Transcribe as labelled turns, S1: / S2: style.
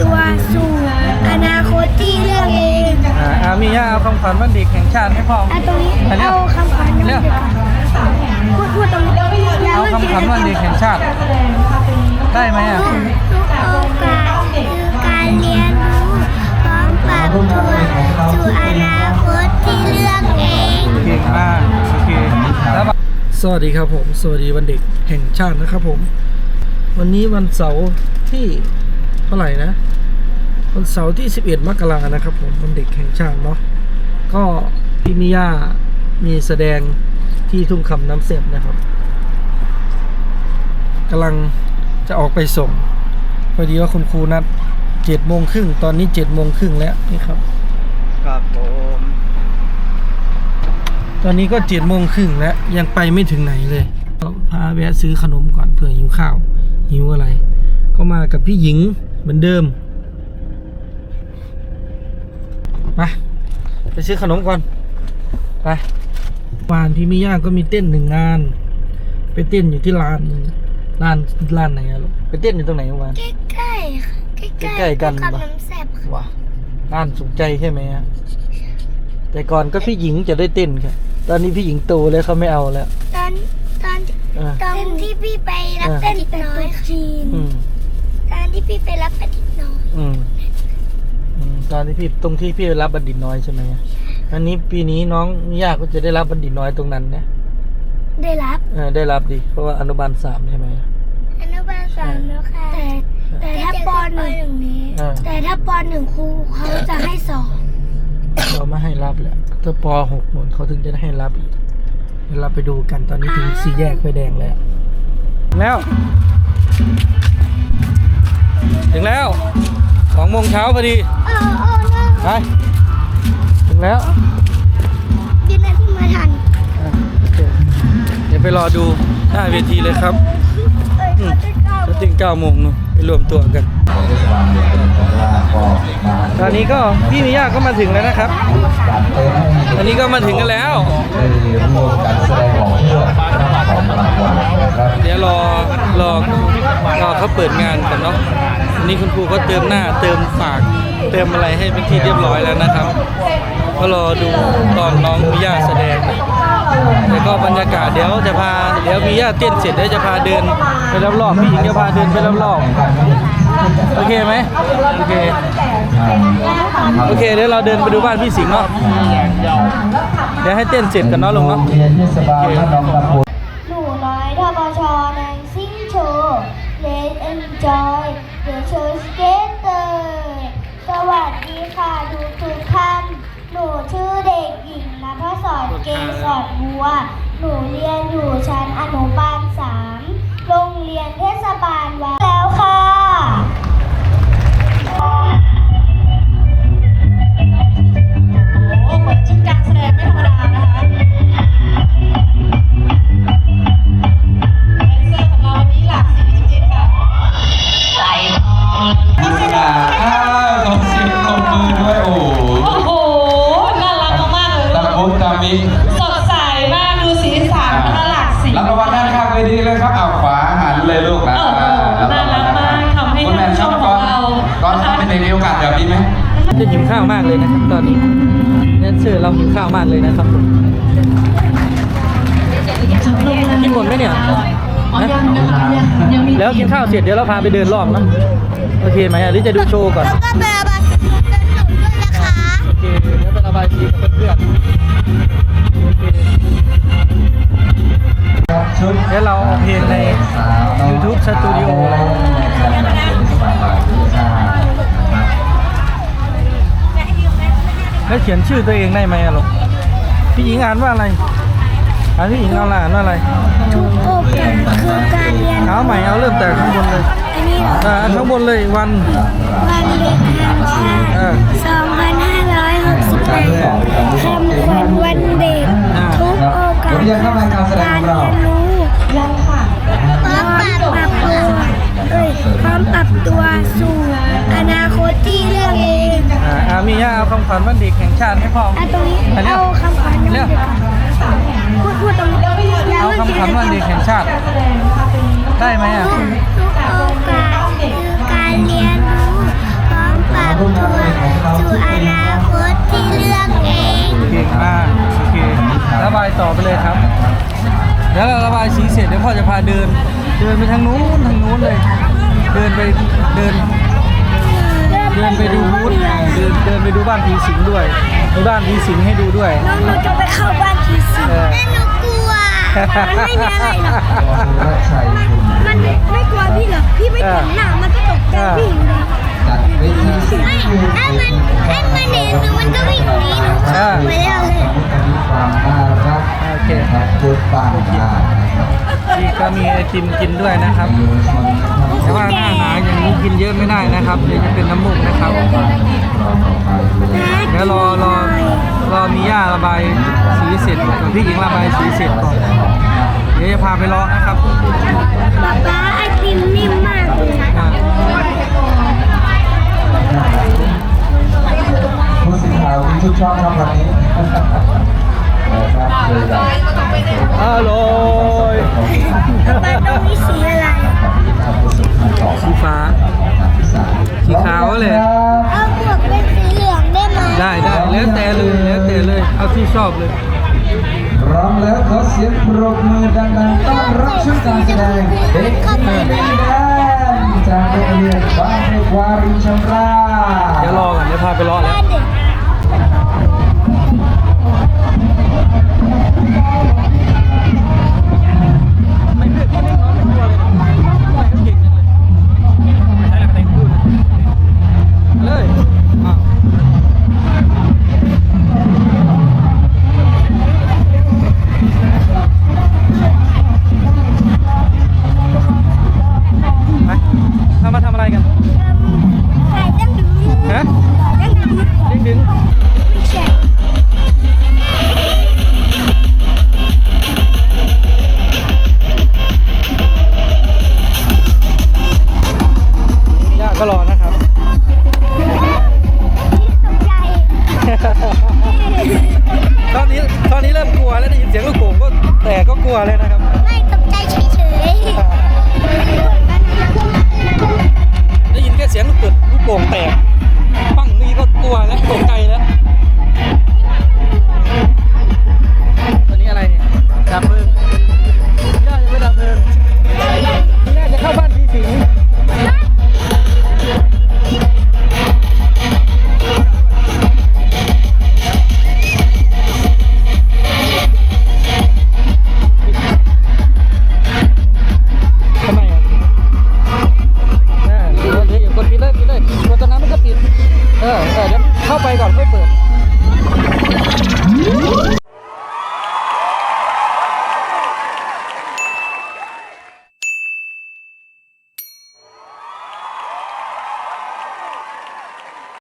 S1: ตัวสู่อนาค
S2: ตที่เลือกเอง
S3: อ่ามีย่าเอาคำขวัญวันเด็กแห่งชาติให้พ่อ
S2: อ่ตรงนี้
S3: อันนี้
S2: เอาคำขวัญ
S3: วันเด็
S2: พูดพูดตรงนี้
S3: เอาคำขวัญวันเด็กแห่งชาติ ได้ไหมอะ
S2: โอกาสคือการเรียนรู้พร้อมปรับตัวสู่อนาคตที่เลือกเอง
S3: โอเคครับโอเคแล้วสวัสดีครับผม สวัสดีวันเด็กแห่งชาตินะครับผม วันนี้วันเสาร์ที่ เท่าไหร่นะวันเสาร์ที่ 11 มกรานะครับผมวันเด็กแห่งชาติเนาะก็พี่มิยามีแสดงที่ทุ่งคำน้ำเสร็จนะครับกำลังจะออกไปส่งพอดีว่าคุณครูนัดเจ็ดโมงครึ่งตอนนี้เจ็ดโมงครึ่งแล้วนี่ครับ
S4: ครับผม
S3: ตอนนี้ก็เจ็ดโมงครึ่งแล้วยังไปไม่ถึงไหนเลยก็พาแวะซื้อขนมก่อนเผื่อหิวข้าวหิวอะไร ก็มากับพี่หญิง เหมือนเดิมไปไปซื้อขนมก่อนไปวานพี่มิย่าก็มีเต้นหนึ่งงาน ไปเต้นอยู่ที่ร้านร้านร้านไหนอะลูกไปเต้นอยู่ตรงไหนเมื่อวาน
S2: ใกล้ๆค่ะใกล้ๆ
S3: ใกล้ๆกัน
S2: กับ
S3: ปะ
S2: น้ำแซ่บค่ะ
S3: ว้าร้านสุขใจใช่ไหมฮะแต่ก่อนก็พี่หญิงจะได้เต้นครับตอนนี้พี่หญิงโตแล้วเขาไม่เอาแล้ว
S2: ตอนตอน
S3: อ่า
S2: ตอนที่พี่ไปรับ
S3: อ่า
S2: ปฏิน้อยจีน
S3: อืม
S2: ตอนที่พี่ไปรับปฏิน้อย
S3: อืมอืมตอนที่พี่ตรงที่พี่รับบัณฑิตน้อยใช่ไหมอันนี้ปีนี้น้องนิยาก็จะได้รับบัณฑิตน้อยตรงนั้นนะ
S2: ได้รับ
S3: เออได้รับดิเพราะว่าอนุบาลสามใช่ไหม
S2: อนุบาลสามแล้วค่ะแต่แต่ถ้าปหนึ่งนี้
S3: อ่า
S2: แต่ถ้าปหนึ่งครูเขาจะให้สอน
S3: เราไม่ให้รับแหละถ้าปหกหนุนเขาถึงจะได้ให้รับอีกเดี๋ยวเราไปดูกันตอนนี้ถึงสี่แยกไฟแดงแล้ว แล้ว ถึงแล้วสองโมงเช้าพอดี
S2: เออเออเนอะ
S3: ไปถึงแล้ว
S2: ยืนนาที่มาทัน
S3: อะโอเคเดี๋ยวไปรอดูหน้าเวทีเลยครับ
S2: เอ้ยเขาจะเข้า
S3: แล้วถึง9โมงเนอะไปรวมตัวกัน ตอนนี้ก็พี่มิยาก็มาถึงแล้วนะครับตอนนี้ก็มาถึงกันแล้วเดี๋ยวรอรอรอเขาเปิดงานกันเนาะวั นนี้คุณครูก็เติมหน้าเติมปาก เติมอะไรให้เป็นที่เรียบร้อยแล้วนะครับ ก็รอดูตอนน้องมิยาแสดงนะแล้วก็บรรยากาศเดี๋ยวจะพาเดี๋ยวมิยาเต้นเสร็จเดี๋ยวจะพาเดินไปรอบๆพี่หญิงจะพาเดินไปรอบๆโอเคไหมโอเคโอเคเดี๋ยวเราเดินไปดูบ้านพี่สิงห์เนาะเดี๋ยวให้เต้นเสร็จกันเนาะลุงเนาะโอเค
S2: หนูน้อยทบชในซิ่งโชว์เลดเอนจอย ค่ะทุกทุกท่าน หนูชื่อเด็กหญิงนภศรเกศรบัว หนูเรียนอยู่ชั้นอนุบาลสามโรงเรียนเทศบาลวัด
S1: มุตะมิ
S5: สดใสมากดูสีสันนะคะหลากสี
S1: รับรางวัลด้านข้างเวทีเลยครับเอาขวาหันเลยลูกนะ
S5: โอ้โหน่ารักมากทำให้
S1: คุณแม่ชอบก่อน
S5: ท่านผู้ชมของเรา
S1: ก่อนทำเป็นเด็กมีโอกาสแบบนี้ไหม
S3: จะหิวข้าวมากเลยนะครับตอนนี้แดนเซอร์เราหิวข้าวมากเลยนะครับผมกินหมดไหมเนี่ย
S5: อ๋อยังนะคะยังยังมี
S3: แล้วกินข้าวเสร็จเดี๋ยวเราพาไปเดินรอบเนอะโอเคไหมอะหรือจะดูโชว์ก่อน
S2: แล้วก็ไประบายสีกันหนูด้วยนะคะ
S3: โอเคเดี๋ยวไประบายสีกับเพื่อนๆโอ เค
S1: ชุด
S3: เดี๋ยวเราเอาเพลงใน YouTube Studio แล้วเขียนชื่อตัวเองได้ไหมอะลูกพี่หญิงอ่านว่าอะไรอ่านพี่หญิงเอาละอ่านว่าอะไร
S2: ทุกโอกาสคือการเรียน
S3: เอาใหม่เอาเริ่มแต่ข้างบนเลย
S2: อันนี้เหรอ
S3: อ่าข้างบนเลยวัน
S2: วันเด็กแห่งชาติ
S3: เอ อ
S2: 2568คำขวัญวันเด็กทุกโอกาส
S1: เดี๋ยวยังเข้ารายการแสดง
S2: การ
S1: ของเรา
S2: เรียนรู้
S5: ยังค่ะ
S2: พร้อมปรับปรับตัวเอ้ยพร้อมปรับตัวสู่อนาคตที่เลือกเอง
S3: อ่าอามีย่าเอาคำขวัญวันเด็กแห่งชาติให้พ่อ
S2: เอาตรงนี้
S3: อันเนี้ย
S2: เอาคำขวัญ
S3: เร็ว
S2: พูดพูดตรงนี้อย่
S3: เอา
S2: พิ่ง
S3: คำขวัญวันเด็กแห่งชาติได้ไหมอะา
S2: ระ
S3: บายสีเสร็จเดี๋ยวพ่อจะพาเดิน เดินไปทางนู้นทางนู้นเลย เดินไปเดิน เดินไปดูบูธเดินเดินไปดูบ้านผีสิงด้วยมีบ้านผีสิงให้ดูด้วย
S2: น้องหนูจะไปเข้าบ้านผีสิง
S3: เออ
S2: แต่หนูกลัว มันไม่มีอะไรหรอก
S1: รัชชัย
S2: มันไม่กลัวพี่หรอกพี่ไม่ถึงหน้ามันก็ตกใจพี่อยู่เลย
S1: จัดเวทีสิ่ง
S2: ไม่
S1: ที่
S2: ถ้ามันถ้ามันเห็นหนูมันก็วิ่งหนีหนูเข้าไปแล้วเลย
S1: มีความน่ารัก
S3: โอเค
S1: นะครับพูดฟังได้ นะครับ
S3: นี่ก็มีไอติมกินด้วยนะครับ
S1: มีชน
S3: แต่ว่าหน้าหนาวอย่างนี้กินเยอะไม่ได้นะครับเดี๋ยวจะเป็นน้ำมูกนะครับ
S1: รอต่อไปเลย
S3: เดี๋ยวรอรอรอมีย่าระบายสีเสร็จก่อนพี่หญิงระบายสีเสร็จก่อนเดี๋ยวจะพาไปเลาะนะครับ
S2: ป๊าป๊าไอติมนิ่มมากเลย
S3: อ่า
S1: ผู้สื่อข่าวที่ทุกช่องครับวันนี้ นะครับเลยแบบ
S3: อร่อย
S2: ป๊าป๊าต้องมีสีอะไร
S3: สีฟ้า สีขาวเลย
S2: เอาบวกเป็นสีเหลืองได้ไหม
S3: ได้ได้แล้วแต่เลยแล้วแต่เลย เอาที่ชอบเลย
S1: พร้อมแล้วขอเสียงปรบมือดังๆต้อนรับชุดการแสดงเด็กดีดีแดนจากโรงเรียนบ้านเมฆวารินชำรา
S3: เดี๋ยวรอก่อนเดี๋ยวพาไปเลาะแล้ว